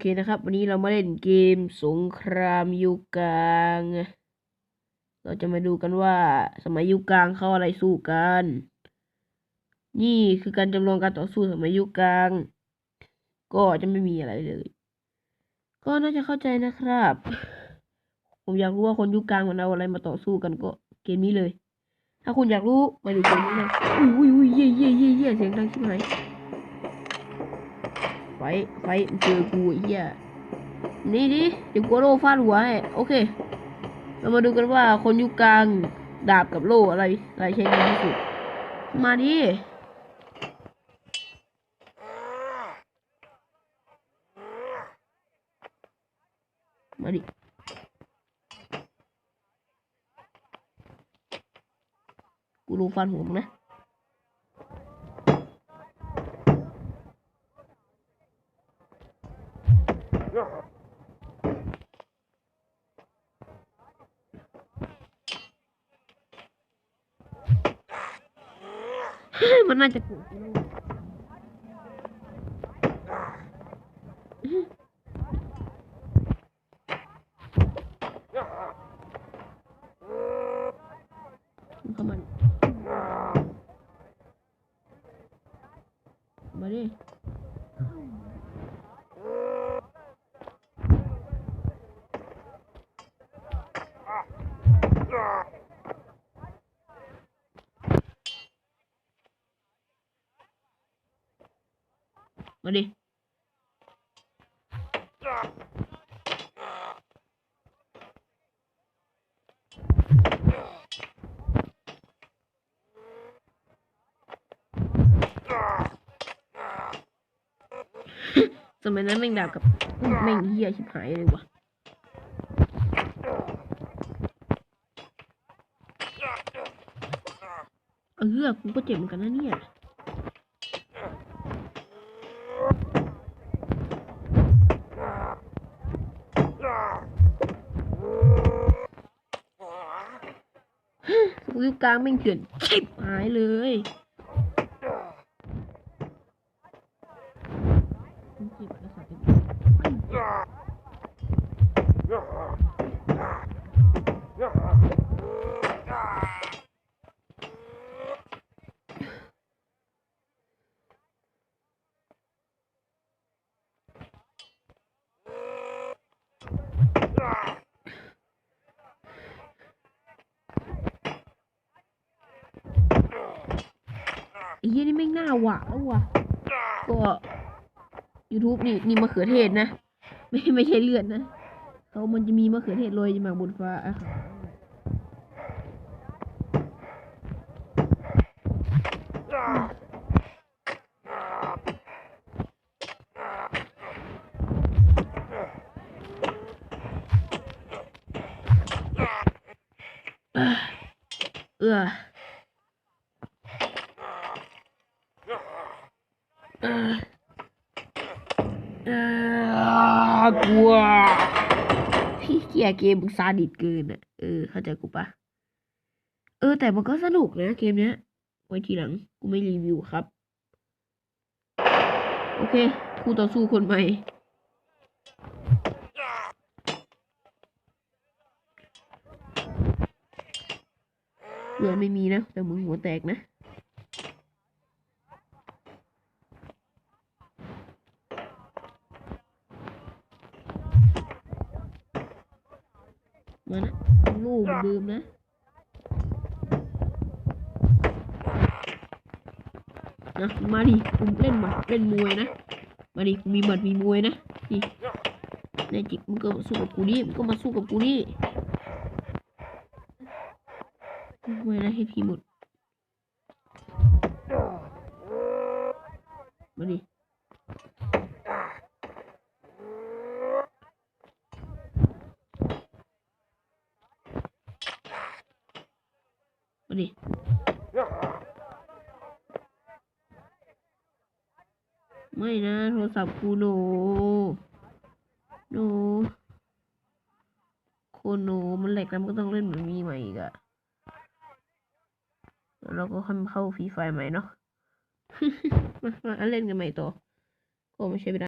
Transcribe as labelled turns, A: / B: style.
A: เคนะครับ วันนี้เรามาเล่นเกมสงครามยุคกลาง เราจะมาดูกันว่าสมัยยุคกลางเขาอะไรสู้กัน นี่คือการจำลองการต่อสู้สมัยยุคกลาง ก็จะไม่มีอะไรเลย ก็น่าจะเข้าใจนะครับ ผมอยากรู้ว่าคนยุคกลางมันเอาอะไรมาต่อสู้กันก็เกมนี้เลย ถ้าคุณอยากรู้มาดูเกมนี้เลยอุ้ยอุ้ยอุ้ยเย่เย่เย่เย่เสียงดังชิบหาย ไฟ ไฟเจอกูเหี้ยนี่ดิเดี๋ยวกูโล่ฟาดหัวให้โอเค เรามาดูกันว่าคนยุคกลางดาบกับโล่อะไรอะไรใช้ดีที่สุด มาดิมาดิกูโล่ฟาดหัวมึงนะ มันน่าจะกู มาดิสมัยนั้นแม่งดาบกับแม่งเหี้ยชิบหายเลยว่ะเออกูก็เจ็บเหมือนกันนะเนี่ย วิวกลางแม่งเถื่อนชิบหายเลยจิบแล้วสัตว์เป็นไอ้ เหี้ยนี่แม่น้าหวานแล้วว่ะก็ YouTube นี่นี่มะเขือเทศนะ ไม่ไม่ใช่เลือดนะเขามันจะมีมะเขือเทศโรยมาบนฟ้าอะค่ะเออเออเออ กลัวพี่เกียเกมมึงซาดิสเกินอะ เออ เข้าใจกูปะเออ แต่มันก็สนุกนะ เกมเนี้ย ไว้ทีหลัง กูไม่รีวิวครับ โอเคคู่ต่อสู้คนใหม่เรือไม่มีนะ แต่มึงหัวแตกนะ มานะลูกเดิมนะนะมาดิผมเล่นหมัดเล่นมวยนะ มาดิมีหมัดมีมวยนะนี่ในจิกมึงก็มาสู้กับกูดิมึงก็มาสู้กับกูดิมวยนะให้พี่หมดมาดิ ดิ ไม่นะ โทรศัพท์กูโนโนโคโนมันแหลกแล้วมันก็ต้องเล่นเหมือนมีใหม่อีกอะแล้วเราก็ค่อยเข้าฟรีไฟใหม่เนาะมามาเล่นกันใหม่ต่อก็ไม่ใช่ไม่ได้